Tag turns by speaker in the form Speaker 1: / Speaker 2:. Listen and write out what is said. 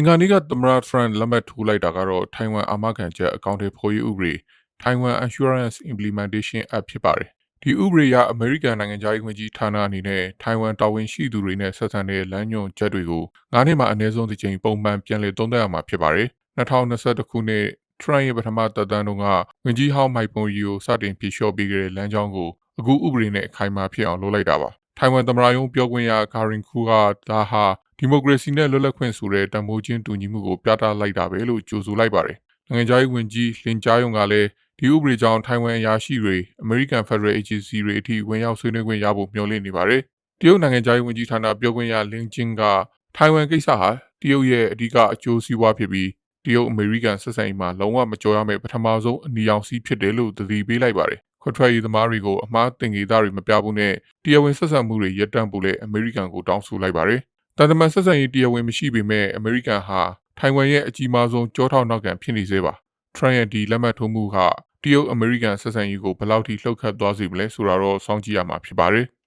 Speaker 1: အင်္ဂါနေ့ကသမ္မတထရန့်လက်မှတ်ထိုးလိုက်တာကတော့ထိုင်ဝမ်အာမခံချက်အကောင့်တွေဖော်ရေးဥပဒေ Taiwan Assurance Implementation Act ဖြစ်ပါတယ်။ဒီဥပဒေအရအမေရိကန်နိုင်ငံသားရေးဝန်ကြီးဌာနအနေနဲ့ထိုင်ဝမ်တာဝန်ရှိသူတွေနဲ့ဆက်ဆံတဲ့လမ်းညွှန်ချက်တွေကို၅နှစ်မှအနည်းဆုံးတစ်ကြိမ်ပုံမှန်ပြန်လည်သုံးသပ်ရမှာဖြစ်ပါတယ်။2021ခုနှစ်ထရန့်ရဲ့ပထမသက်တမ်းတုန်းကဝန်ကြီးဟောင်းမိုက်ပွန်ရီကိုစတင်ဖြေလျှော့ပေးခဲ့တဲ့လမ်းကြောင်းကိုအခုဥပဒေနဲ့အခိုင်အမာဖြစ်အောင်လုပ်လိုက်တာပါ။ထိုင်ဝမ်သမ္မတရုံးပြောခွင့်ရကာရင်ခူကဒါဟာ ဒီမိုကရေစီနဲ့လွတ်လပ်ခွင့်ဆိုတဲ့တန်ဖိုးချင်းတူညီမှုကိုပြသလိုက်တာပဲလို့ကြိုဆိုလိုက်ပါတယ်။နိုင်ငံခြားရေးဝန်ကြီးလင်ကြားယုံကလည်းဒီဥပဒေကြောင့်ထိုင်ဝမ်အရာရှိတွေ American Federal Agency တွေအထိဝင်ရောက်ဆွေးနွေးခွင့်ရဖို့မျှော်လင့်နေပါတယ်။တရုတ်နိုင်ငံခြားရေးဝန်ကြီးဌာနပြောခွင့်ရလင်ကျင်းကထိုင်ဝမ်ကိစ္စဟာတရုတ်ရဲ့အဓိကအကျိုးစီးပွားဖြစ်ပြီးတရုတ်အမေရိကန်ဆက်ဆံရေးမှာလုံးဝမကြော်ရမယ့်ပထမဆုံးအနီရောင်စီးဖြစ်တယ်လို့သတိပေးလိုက်ပါတယ်။ခွတ်ထွက်ရေးသမားတွေကိုအမှားတင်ကြေးသားတွေမပြဘူးနဲ့တရားဝင်ဆက်ဆံမှုတွေရပ်တန့်ဖို့လည်းအမေရိကန်ကိုတောင်းဆိုလိုက်ပါတယ်။ တန်တမန်ဆက်ဆံရေးတရားဝင်မရှိပေမဲ့အမေရိကန်ဟာထိုင်ဝမ်ရဲ့အကြီးမားဆုံးကြောထောက်နောက်ခံဖြစ်နေသေးပါ။ထရန့်ရဲ့ဒီလက်မှတ်ထိုးမှုဟာတရုတ်အမေရိကန်ဆက်ဆံရေးကိုဘယ်လောက်ထိလှုပ်ခတ်သွားစေမလဲဆိုတာတော့စောင့်ကြည့်ရမှာဖြစ်ပါတယ်။